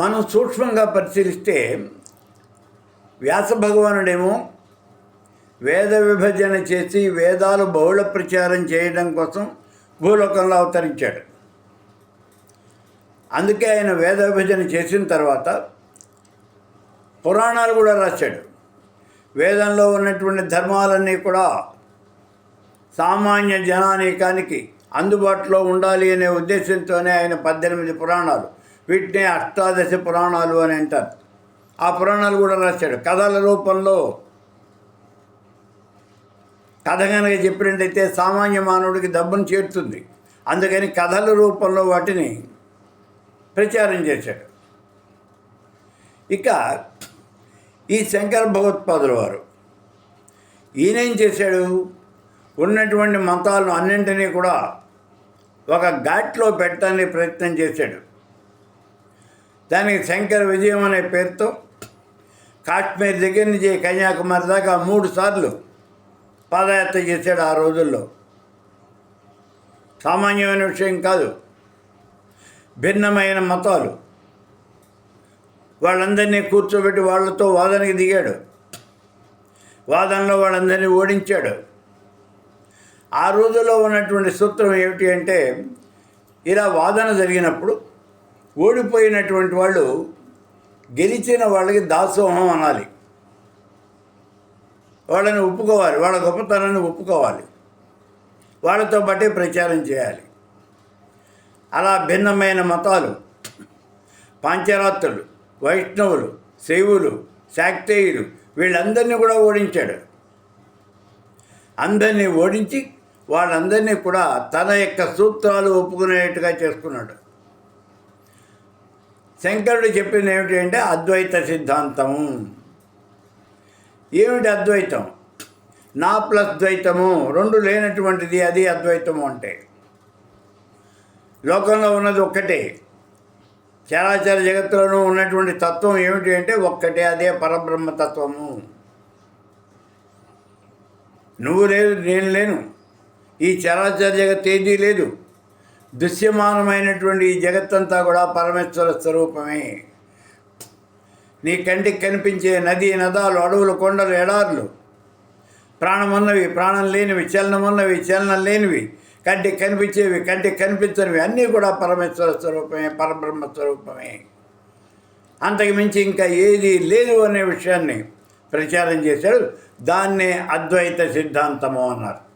మనం సూక్ష్మంగా పరిశీలిస్తే వ్యాస భగవానుడేమో వేద విభజన చేసి వేదాలు బహుళ ప్రచారం చేయడం కోసం భూలోకంలో అవతరించాడు. అందుకే ఆయన వేద విభజన చేసిన తర్వాత పురాణాలు కూడా రాశాడు. వేదంలో ఉన్నటువంటి ధర్మాలన్నీ కూడా సామాన్య జనానీకానికి అందుబాటులో ఉండాలి అనే ఉద్దేశంతోనే ఆయన పద్దెనిమిది పురాణాలు వీటిని అష్టాదశ పురాణాలు అని అంటారు. ఆ పురాణాలు కూడా రాశాడు. కథల రూపంలో కథ కనుక చెప్పినట్టయితే సామాన్య మానవుడికి డబ్బును చేరుతుంది. అందుకని కథల రూపంలో వాటిని ప్రచారం చేశాడు. ఇక ఈ శంకర భగవత్పాదుల వారు ఈయనేం చేశాడు? ఉన్నటువంటి మతాలను అన్నింటినీ కూడా ఒక ఘాట్లో పెట్టడానికి ప్రయత్నం చేశాడు. దానికి శంకర విజయం అనే పేరుతో కాశ్మీర్ దగ్గర నుంచి కన్యాకుమారి దాకా మూడు సార్లు పాదయాత్ర చేశాడు ఆ రోజుల్లో. సామాన్యమైన విషయం కాదు. భిన్నమైన మతాలు. వాళ్ళందరినీ కూర్చోబెట్టి వాళ్ళతో వాదనకి దిగాడు. వాదనలో వాళ్ళందరినీ ఓడించాడు. ఆ రోజుల్లో ఉన్నటువంటి సూత్రం ఏమిటి అంటే ఇలా వాదన జరిగినప్పుడు ఓడిపోయినటువంటి వాళ్ళు గెలిచిన వాళ్ళకి దాసోహం అనాలి. వాళ్ళని ఒప్పుకోవాలి వాళ్ళ గొప్పతనాన్ని ఒప్పుకోవాలి. వాళ్ళతో బట్టే ప్రచారం చేయాలి. అలా భిన్నమైన మతాలు పాంచరాత్రులు వైష్ణవులు శైవులు శాక్తేయులు వీళ్ళందరినీ కూడా ఓడించాడు. అందరినీ ఓడించి వాళ్ళందరినీ కూడా తన యొక్క సూత్రాలు ఒప్పుకునేట్టుగా చేసుకున్నాడు. శంకరుడు చెప్పింది ఏమిటి అంటే అద్వైత సిద్ధాంతము ఏమిటి అద్వైతం? నా ప్లస్ ద్వైతము రెండు లేనటువంటిది అది అద్వైతము అంటే. లోకంలో ఉన్నది ఒక్కటే. చరాచర జగత్తులోనూ ఉన్నటువంటి తత్వం ఏమిటి అంటే ఒక్కటే అదే పరబ్రహ్మ తత్వము. నువ్వు లేదు నేను లేను. ఈ చరాచర జగత్ ఏదీ లేదు. దృశ్యమానమైనటువంటి ఈ జగత్తంతా కూడా పరమేశ్వర స్వరూపమే. నీ కంటికి కనిపించే నది నదాలు అడవులు కొండలు ఎడార్లు ప్రాణమున్నవి ప్రాణం లేనివి చలనమున్నవి చలనం లేనివి కంటికి కనిపించేవి కంటికి కనిపించనివి అన్నీ కూడా పరమేశ్వర స్వరూపమే పరబ్రహ్మ స్వరూపమే. అంతకు మించి ఇంకా ఏది లేదు అనే విషయాన్ని ప్రచారం చేశాడు. దాన్నే అద్వైత సిద్ధాంతము అన్నారు.